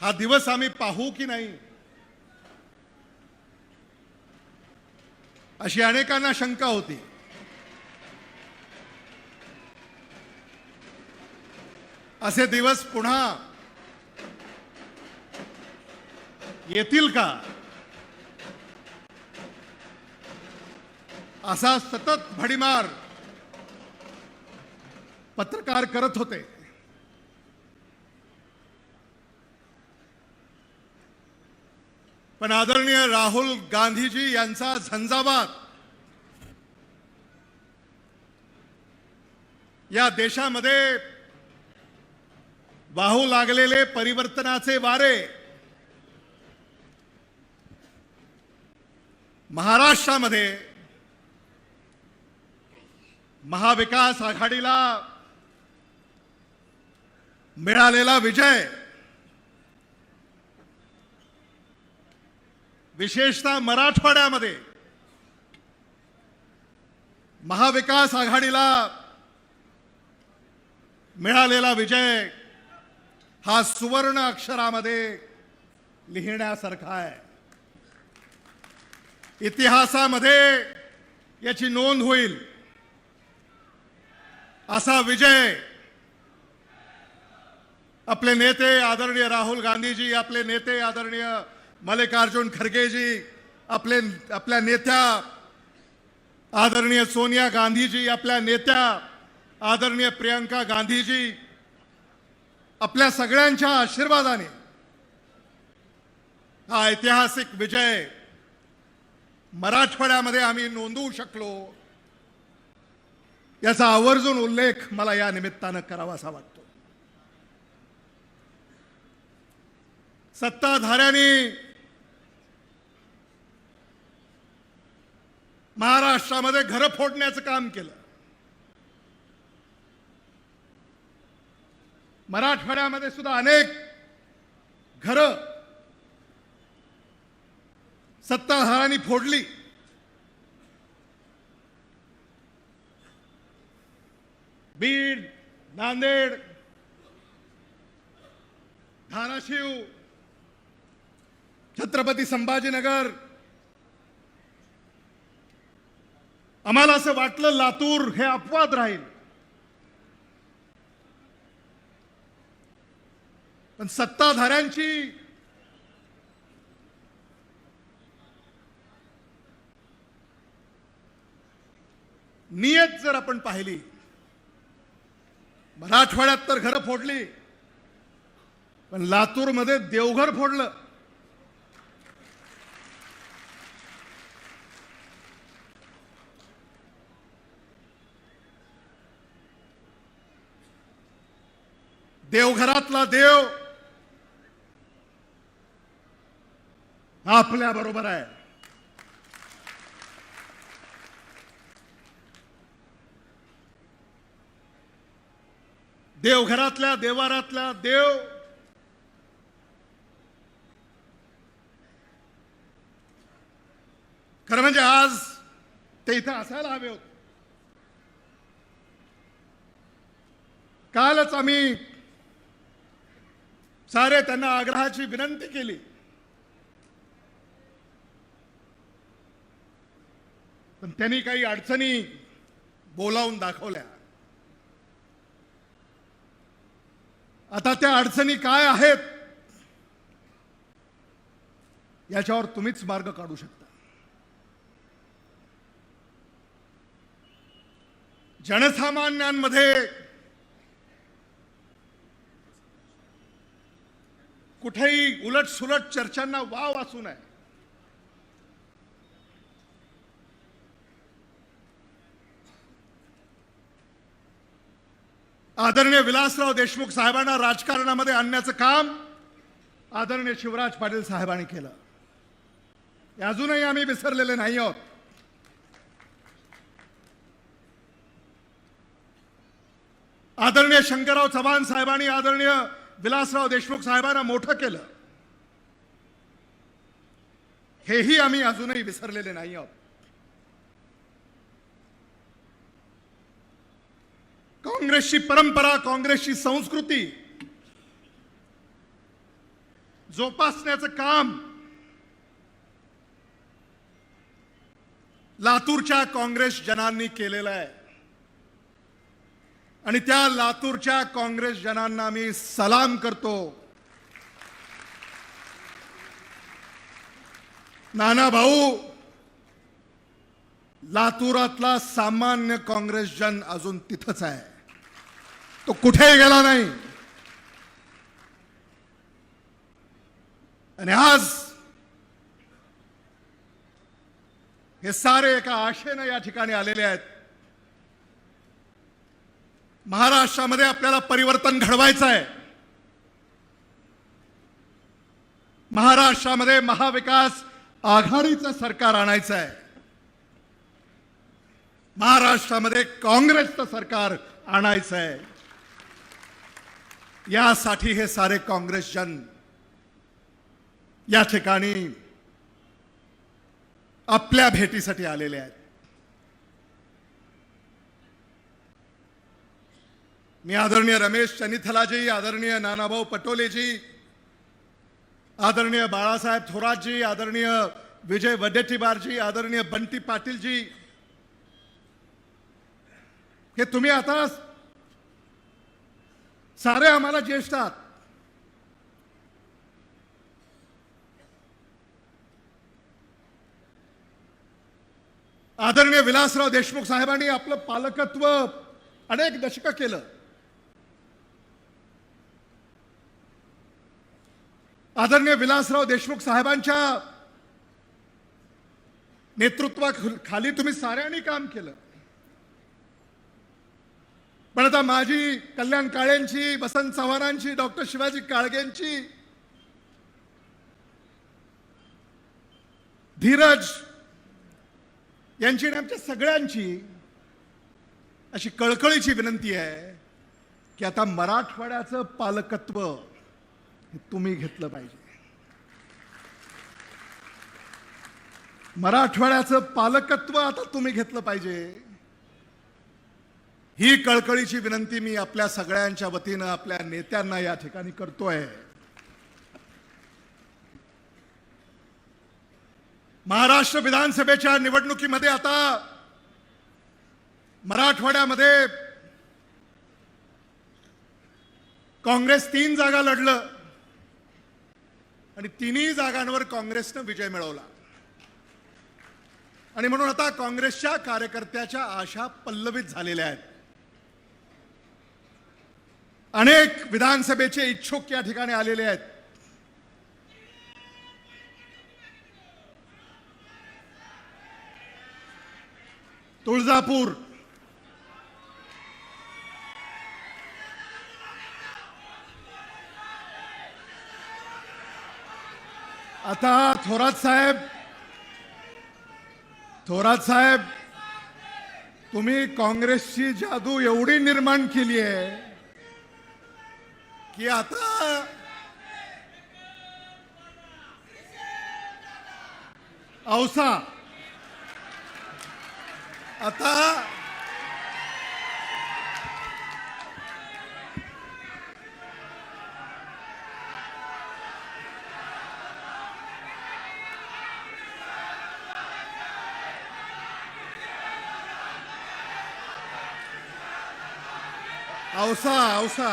हा दिवस आम्ही पाहू की नाही? अशी अनेकांना शंका होती. असे दिवस पुन्हा येतील का? असा सतत भडीमार पत्रकार करत होते. पण आदरणीय राहुल गांधीजी यांचा झंझावात या देशामध्ये वाहू लागलेले परिवर्तनाचे वारे महाराष्ट्रामध्ये महाविकास आघाडीला मिळालेला विजय विशेषतः मराठवाड्यामध्ये. महाविकास आघाडीला मिळालेला विजय हा सुवर्ण अक्षरामध्ये लिहिण्यासारखा आहे. इतिहासामध्ये याची नोंद होईल. असा विजय आपले नेते आदरणीय राहुल गांधीजी आपले नेते आदरणीय मल्लिकार्जुन खरगेजी आपले आपल्या नेत्या आदरणीय सोनिया गांधीजी आपल्या नेत्या आदरणीय प्रियंका गांधीजी आपल्या सगळ्यांच्या आशीर्वादाने हा ऐतिहासिक विजय मराठवाड्यामध्ये आम्ही नोंदवू शकलो याचा आवर्जून उल्लेख मला या निमित्तानं करावासा वाटतो. सत्ताधाऱ्यांनी महाराष्ट्रामध्ये घरं फोडण्याचं काम केलं. मराठवाड्यामध्ये सुद्धा अनेक घरं सत्ताधारांनी फोडली. बीड नांदेड धाराशिव छत्रपती संभाजीनगर आम्हाला असं वाटलं लातूर हे अपवाद राहील. पण सत्ताधाऱ्यांची नियत जर आपण पाहिली मराठवाड्यात तर घरं फोडली पण लातूरमध्ये देवघर फोडलं. देवघरातला देव. आपल्या बरोबर आहे. देवघरातल्या देवारातला देव. खरं म्हणजे आज ते इथं असायला हवे होते. कालच आम्ही सारे त्यांना आग्रहाची विनंती केली. पण त्यांनी काही अडचणी बोलावून दाखवल्या. आता त्या अडचणी काय आहेत? याच्यावर तुम्हीच मार्ग काढू शकता. जनसामान्यांमध्ये कुठेही उलट सुलट चर्चांना वाव असू नये. आदरणीय विलासराव देशमुख साहेबांना राजकारणामध्ये आणण्याचं काम आदरणीय शिवराज पाटील साहेबांनी केलं. अजूनही आम्ही विसरलेले नाही आहोत. आदरणीय शंकरराव चव्हाण साहेबांनी आदरणीय विलासराव देशमुख साहेबांना मोठं केलं. हेही आम्ही अजूनही विसरलेले नाही आहोत. काँग्रेसची परंपरा काँग्रेसची संस्कृती जोपासण्याचं काम लातूरच्या काँग्रेस जनांनी केलेलं आहे. आणि त्या लातूरच्या काँग्रेस जनांना मी सलाम करतो. नाना भाऊ लातूरातला सामान्य काँग्रेस जन अजून तिथंच आहे. तो कुठेही गेला नाही? आणि आज हे सारे एका आशेनं या ठिकाणी आलेले आहेत. महाराष्ट्रामध्ये आपल्याला परिवर्तन घडवायचं आहे महाराष्ट्रामध्ये महाविकास आघाडीचं सरकार आणायचं आहे महाराष्ट्रामध्ये काँग्रेसचं सरकार आणायचं आहे यासाठी हे सारे काँग्रेस जन या ठिकाणी आपल्या भेटीसाठी आलेले आहेत. मी आदरणीय रमेश चनिथलाजी आदरणीय नानाभाऊ पटोलेजी आदरणीय बाळासाहेब थोरातजी आदरणीय विजय वडेट्टीवारजी आदरणीय बंटी पाटीलजी. हे तुम्ही आता सारे आम्हाला ज्येष्ठ आहात. आदरणीय विलासराव देशमुख साहेबांनी आपलं पालकत्व अनेक दशकं केलं. आदरणीय विलासराव देशमुख साहेबांच्या नेतृत्वाखाली तुम्ही साऱ्यांनी काम केलं. पण आता माझी कल्याण काळेंची वसंत चव्हाणांची डॉक्टर शिवाजी काळगेंची धीरज यांची आणि आमच्या सगळ्यांची अशी कळकळीची विनंती आहे की आता मराठवाड्याचं पालकत्व हे तुम्ही घेतलं पाहिजे. मराठवाड्याचं पालकत्व आता तुम्ही घेतलं पाहिजे. ही कळकळीची विनंती मी आपल्या सगळ्यांच्या वतीनं आपल्या नेत्यांना या ठिकाणी करतोय. महाराष्ट्र विधानसभेच्या निवडणुकीमध्ये आता मराठवाड्यामध्ये काँग्रेस तीन जागा लढलं. आणि तिन्ही जागांवर काँग्रेसनं विजय मिळवला. आणि म्हणून आता काँग्रेसच्या कार्यकर्त्याच्या आशा पल्लवित झालेल्या आहेत. अनेक विधानसभेचे इच्छुक या ठिकाणी आलेले आहेत. तुळजापूर आता थोरात साहेब थोरात साहेब तुम्ही काँग्रेसची जादू एवढी निर्माण केली आहे की आता औसा आता औसा औसा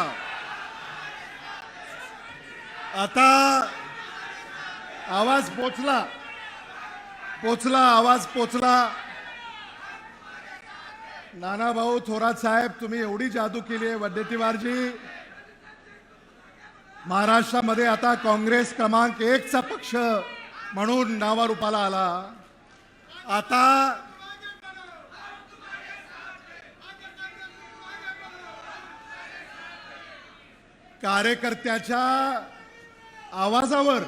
आता आवाज पोचला पोचला आवाज पोचला नाना भाऊ थोरात साहेब तुम्ही एवढी जादू केली आहे वड्डेटीवारजी महाराष्ट्रामध्ये आता काँग्रेस क्रमांक एकचा पक्ष म्हणून नावारूपाला आला. आता कार्यकर्त्याच्या आवाजावर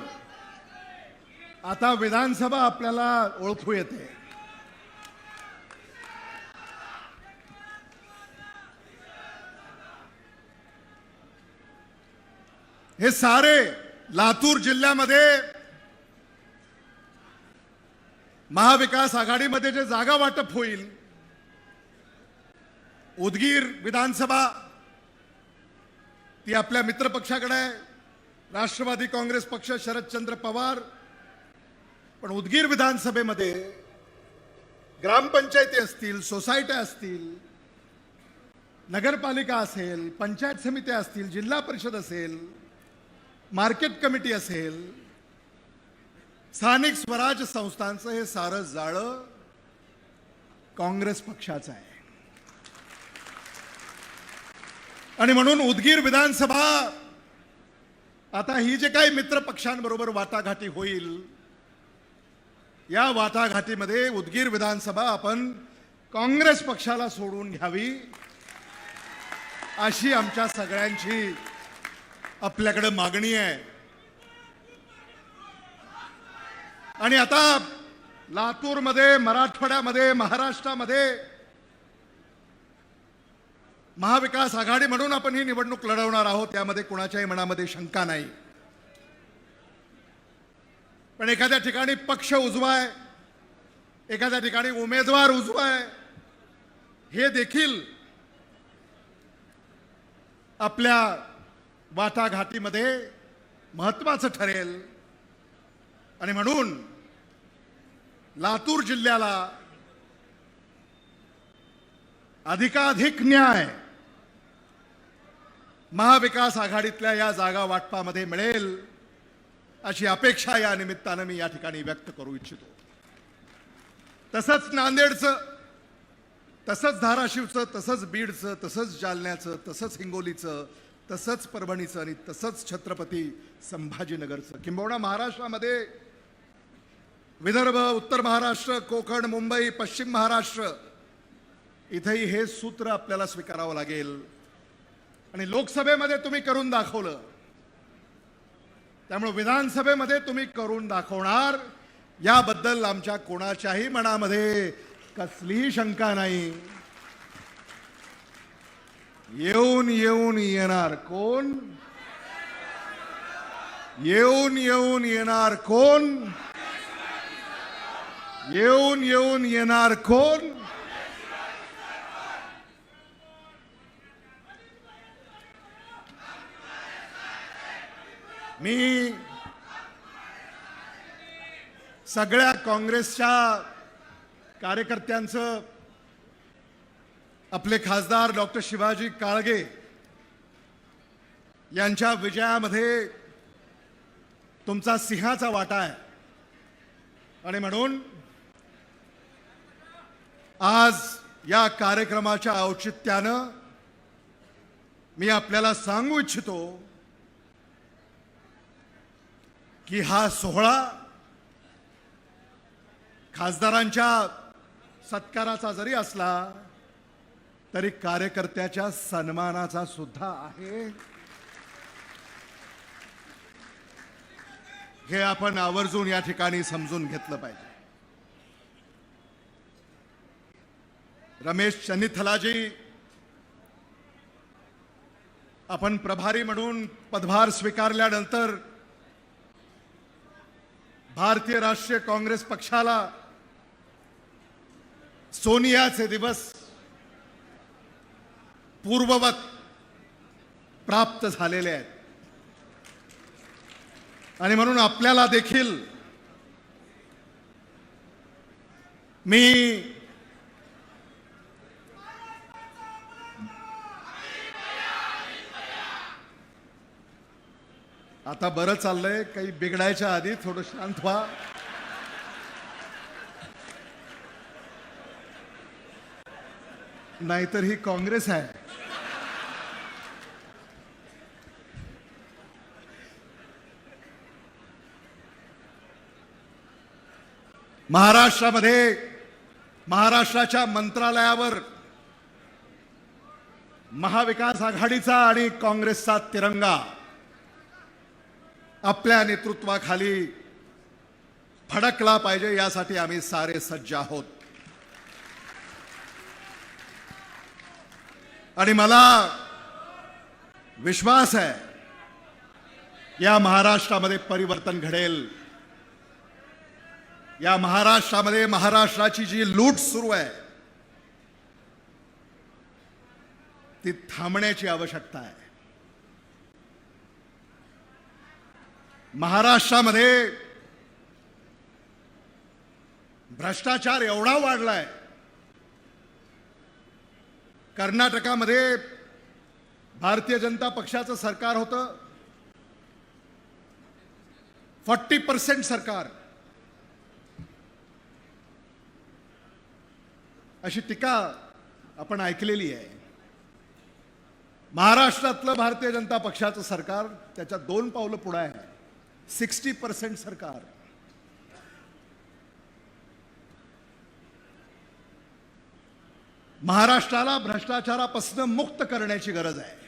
आता विधानसभा आपल्याला ओळखू येते. हे सारे लातूर जिल्ह्यामध्ये महाविकास आघाडीमध्ये जे जागा वाटप होईल उदगीर विधानसभा ती आपल्या मित्रपक्षाकडे आहे. राष्ट्रवादी काँग्रेस पक्ष शरदचंद्र पवार. पण उदगीर विधानसभेमध्ये ग्रामपंचायती असतील सोसायट्या असतील नगरपालिका असेल पंचायत समित्या असतील जिल्हा परिषद असेल मार्केट कमिटी असेल स्थानिक स्वराज संस्थांचं हे सारं जाळं काँग्रेस पक्षाचं आहे. आणि म्हणून उदगीर विधानसभा आता ही जे काही मित्र पक्षांबरोबर वाटाघाटी होईल या वाटाघाटीमध्ये उदगीर विधानसभा आपण काँग्रेस पक्षाला सोडून घ्यावी अशी आमच्या सगळ्यांची आपल्याकडे मागणी आहे. आणि आता लातूरमध्ये मराठवाड्यामध्ये महाराष्ट्रामध्ये महाविकास आघाडी म्हणून आपण ही निवडणूक लढवणार आहोत त्यामध्ये कुणाच्याही मनामध्ये शंका नाही. पण एखाद्या ठिकाणी पक्ष उजवा आहे एखाद्या ठिकाणी उमेदवार उजवा आहे हे देखील आपल्या वाटाघाटीमध्ये महत्वाचं ठरेल. आणि म्हणून लातूर जिल्ह्याला अधिकाधिक न्याय महाविकास आघाडीतल्या या जागा वाटपामध्ये मिळेल अशी अपेक्षा या निमित्तानं मी या ठिकाणी व्यक्त करू इच्छितो. तसंच नांदेडचं तसंच धाराशिवचं तसंच बीडचं तसंच जालन्याचं तसंच हिंगोलीचं तसंच परभणीचं आणि तसंच छत्रपती संभाजीनगरचं. किंबहुना महाराष्ट्रामध्ये विदर्भ उत्तर महाराष्ट्र कोकण मुंबई पश्चिम महाराष्ट्र इथंही हे सूत्र आपल्याला स्वीकारावं लागेल. आणि लोकसभेमध्ये तुम्ही करून दाखवलं. त्यामुळे विधानसभेमध्ये तुम्ही करून दाखवणार. याबद्दल आमच्या कोणाच्याही मनामध्ये कसलीही शंका नाही. येऊन येऊन येणार कोण? येऊन येऊन येणार कोण? येऊन येऊन येणार कोण? मी सगळ्या काँग्रेसच्या कार्यकर्त्यांचं आपले खासदार डॉक्टर शिवाजी काळगे यांच्या विजयामध्ये तुमचा सिंहाचा वाटा आहे. आणि म्हणून आज या कार्यक्रमाच्या औचित्यानं मी आपल्याला सांगू इच्छितो की हा सोहळा खासदारांच्या सत्काराचा जरी असला तरी कार्यकर्त्याच्या सन्मानाचा सुद्धा आहे. हे आपण आवर्जून या ठिकाणी समजून घेतलं पाहिजे. रमेश चनिथलाजी आपण प्रभारी म्हणून पदभार स्वीकारल्यानंतर भारतीय राष्ट्रीय काँग्रेस पक्षाला सोनियाचे दिवस पूर्ववत प्राप्त झालेले आहेत. आणि म्हणून आपल्याला देखील मी आता बरं चाललंय काही बिघडायच्या आधी थोडं शांत व्हा. नाहीतर ही काँग्रेस आहे. महाराष्ट्रामध्ये महाराष्ट्राच्या मंत्रालयावर महाविकास आघाडीचा आणि काँग्रेसचा तिरंगा. आपल्या नेतृत्वाखाली फडकला पाहिजे यासाठी आम्ही सारे सज्ज आहोत. आणि मला विश्वास आहे या महाराष्ट्रामध्ये परिवर्तन घडेल. या महाराष्ट्रामध्ये महाराष्ट्राची जी लूट सुरू आहे ती थांबण्याची आवश्यकता आहे. महाराष्ट्रामध्ये भ्रष्टाचार एवढा वाढलाय. कर्नाटकामध्ये भारतीय जनता पक्षाचं सरकार होतं. फॉर्टी पर्सेंट सरकार. अशी टीका आपण ऐकलेली आहे. महाराष्ट्रातलं भारतीय जनता पक्षाचं सरकार त्याच्या दोन पावलं पुढं आहे. सिक्स्टी पर्सेंट सरकार. महाराष्ट्राला भ्रष्टाचारापासून मुक्त करण्याची गरज आहे.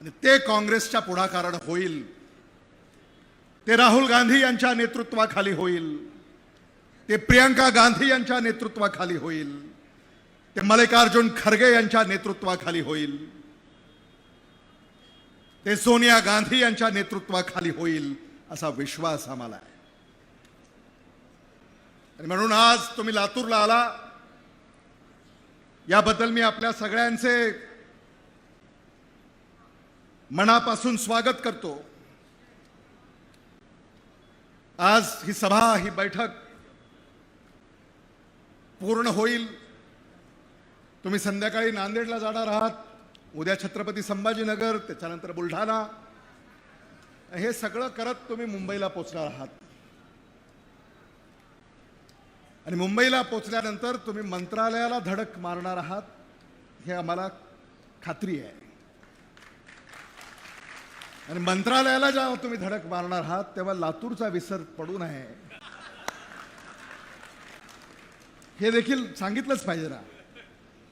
आणि ते काँग्रेसच्या पुढाकारण होईल. ते राहुल गांधी यांच्या नेतृत्वाखाली होईल. ते प्रियंका गांधी यांच्या नेतृत्वाखाली होईल. ते मल्लिकार्जुन खरगे यांच्या नेतृत्वाखाली होईल. ते सोनिया गांधी यांच्या नेतृत्वाखाली होईल असा विश्वास आम्हाला आहे. आणि म्हणून आज तुम्ही लातूरला आला. याबद्दल मी आपल्या सगळ्यांचे मनापासून स्वागत करतो. आज ही सभा ही बैठक पूर्ण होईल. तुम्ही संध्याकाळी नांदेडला जाणार आहात. उद्या छत्रपती संभाजीनगर त्याच्यानंतर बुलढाणा. हे सगळं करत तुम्ही मुंबईला पोचणार आहात. आणि मुंबईला पोचल्यानंतर तुम्ही मंत्रालयाला धडक मारणार आहात हे आम्हाला खात्री आहे. आणि मंत्रालयाला जेव्हा तुम्ही धडक मारणार आहात तेव्हा लातूरचा विसर पडू नये. हे देखील सांगितलंच पाहिजे ना.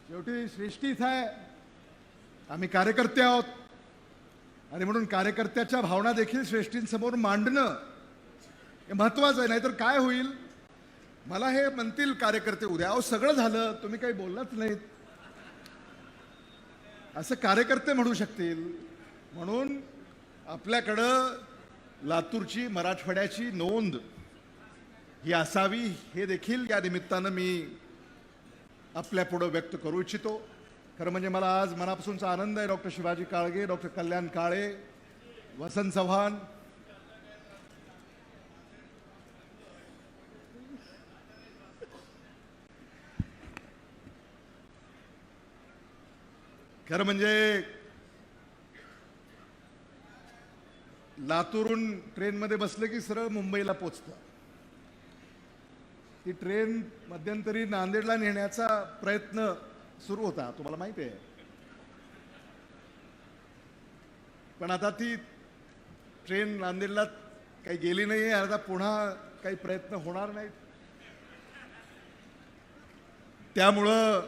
शेवटी श्रेष्ठीच आहे. आम्ही कार्यकर्ते आहोत. आणि म्हणून कार्यकर्त्याच्या भावना देखील श्रेष्ठींसमोर मांडणं हे महत्वाचं आहे नाहीतर काय होईल? मला हे म्हणतील कार्यकर्ते उद्या अहो सगळं झालं तुम्ही काही बोललाच नाहीत. असं कार्यकर्ते म्हणू शकतील. म्हणून आपल्याकडं लातूरची मराठवाड्याची नोंद ही असावी हे देखील या निमित्तानं मी आपल्या पुढं व्यक्त करू इच्छितो. खरं म्हणजे मला आज मनापासूनचा आनंद आहे. Doctor Shivaji Kalge doctor Kalyan Kale Vasant Chavan. खरं म्हणजे लातूरून ट्रेनमध्ये बसलं की सरळ मुंबईला पोचतं. ती ट्रेन मध्यंतरी नांदेडला नेण्याचा प्रयत्न सुरू होता तुम्हाला माहिती आहे. पण आता ती ट्रेन नांदेडला काही गेली नाही आहे आता पुन्हा काही प्रयत्न होणार नाहीत. त्यामुळं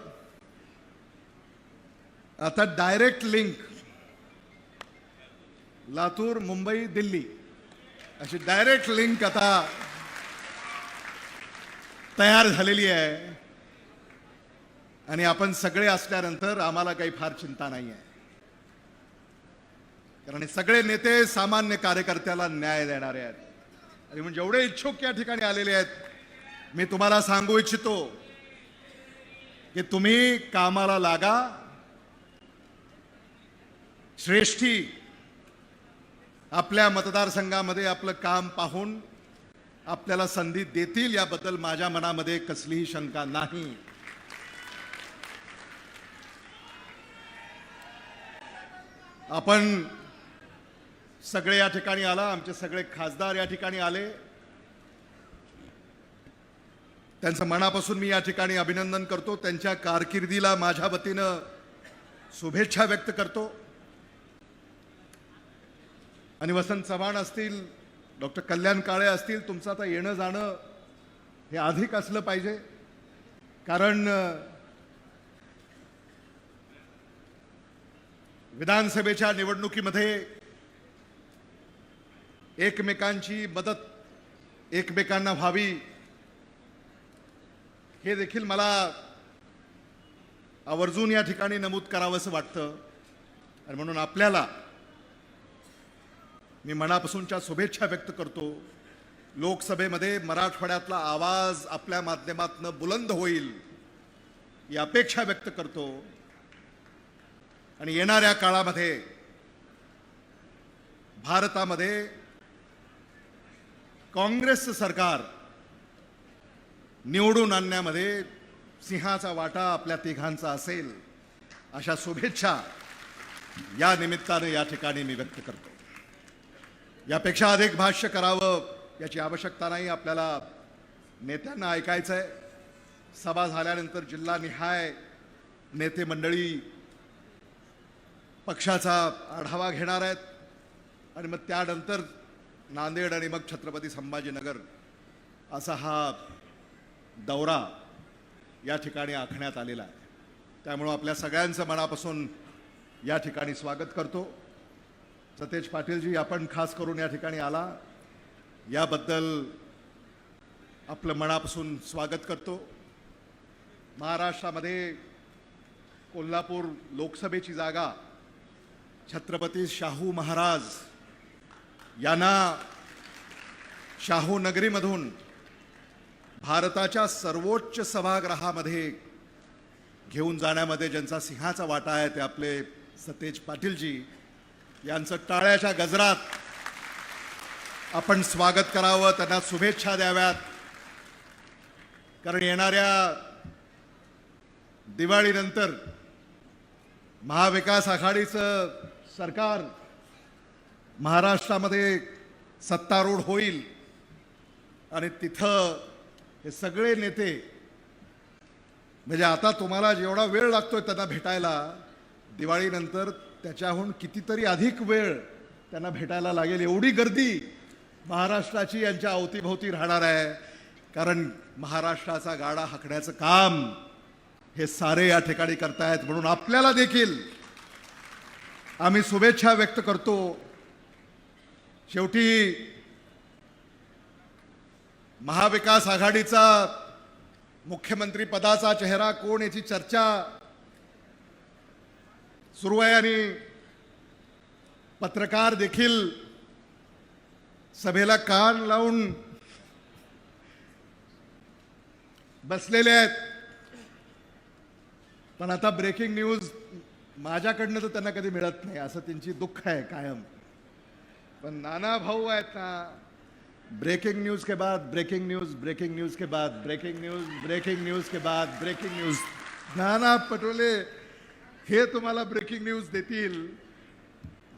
आता डायरेक्ट लिंक लातूर मुंबई दिल्ली अशी डायरेक्ट लिंक आता तयार झालेली आहे. आणि आपण सगळे असल्यानंतर आम्हाला काही फार चिंता नाही आहे कारण सगळे नेते सामान्य कार्यकर्त्याला न्याय देणारे आहेत. आणि म्हणजे जेवढे इच्छुक या ठिकाणी आलेले आहेत मी तुम्हाला सांगू इच्छितो की तुम्ही कामाला लागा श्रेष्ठी आपल्या मतदारसंघामध्ये आपलं काम पाहून आपल्याला संधी देतील याबद्दल माझ्या मनामध्ये कसलीही शंका नाही. आपण सगळे या ठिकाणी आला आमचे सगळे खासदार या ठिकाणी आले. त्यांचं मनापासून मी या ठिकाणी अभिनंदन करतो. त्यांच्या कारकिर्दीला माझ्या वतीनं शुभेच्छा व्यक्त करतो. आणि वसंत चव्हाण असतील डॉक्टर कल्याण काळे असतील तुमचं आता येणं जाणं हे अधिक असलं पाहिजे. कारण विधानसभेच्या निवडणुकीमध्ये एकमेकांची मदत एकमेकांना व्हावी हे देखील मला आवर्जून या ठिकाणी नमूद करावंसं वाटतं. आणि म्हणून आपल्याला मी मनापासूनच्या शुभेच्छा व्यक्त करतो. लोकसभेमध्ये मराठवाड्यातला आवाज आपल्या माध्यमातून बुलंद होईल ही अपेक्षा व्यक्त करतो. आणि येणाऱ्या काळामध्ये भारतामध्ये काँग्रेसचं सरकार निवडून आणण्यामध्ये सिंहाचा वाटा आपल्या तिघांचा असेल अशा शुभेच्छा या निमित्ताने या ठिकाणी मी व्यक्त करतो. यापेक्षा अधिक भाष्य करावं याची आवश्यकता नाही आपल्याला नेत्यांना ऐकायचं आहे सभा झाल्यानंतर जिल्हानिहाय नेते मंडळी पक्षाचा आढावा घेणार आहेत. आणि मग त्यानंतर नांदेड आणि मग छत्रपती संभाजीनगर असा हा दौरा या ठिकाणी आखण्यात आलेला आहे. त्यामुळं आपल्या सगळ्यांचं मनापासून या ठिकाणी स्वागत करतो. सतेज पाटीलजी आपण खास करून या ठिकाणी आला. याबद्दल आपलं मनापासून स्वागत करतो. महाराष्ट्रामध्ये कोल्हापूर लोकसभेची जागा छत्रपती शाहू महाराज यांना शाहू नगरीमधून भारताच्या सर्वोच्च सभागृहामध्ये घेऊन जाण्यामध्ये ज्यांचा सिंहाचा वाटा आहे ते आपले सतेज पाटीलजी यांचं टाळ्याच्या गजरात आपण स्वागत करावं त्यांना शुभेच्छा द्याव्यात. कारण येणाऱ्या दिवाळीनंतर महाविकास आघाडीचं सरकार महाराष्ट्रामध्ये सत्तारूढ होईल आणि तिथं हे सगळे नेते म्हणजे आता तुम्हाला जेवढा वेळ लागतोय त्यांना भेटायला दिवाळीनंतर त्याच्याहून कितीतरी अधिक वेळ त्यांना भेटायला लागेल. एवढी गर्दी महाराष्ट्राची यांच्या अवतीभोवती राहणार आहे. कारण महाराष्ट्राचा गाडा हाकण्याचं काम हे सारे या ठिकाणी करतायत. म्हणून आपल्याला देखील आम्ही शुभेच्छा व्यक्त करतो. शेवटी महाविकास आघाडीचा मुख्यमंत्री पदाचा चेहरा कोण याची चर्चा सुरू आहे आणि पत्रकार देखील सभेला कान लावून बसलेले आहेत. पण आता ब्रेकिंग न्यूज माझ्याकडनं तर त्यांना कधी मिळत नाही असं त्यांची दुःख आहे कायम. पण नाना भाऊ आहेत ना ब्रेकिंग न्यूज के बाद ब्रेकिंग न्यूज ब्रेकिंग न्यूज के बाद ब्रेकिंग न्यूज ब्रेकिंग न्यूज के बाद ब्रेकिंग न्यूज नाना पटोले हे तुम्हाला ब्रेकिंग न्यूज देतील.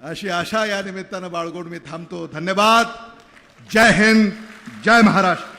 अशी आशा या निमित्तानं बाळगून मी थांबतो. धन्यवाद. जय हिंद जय महाराष्ट्र.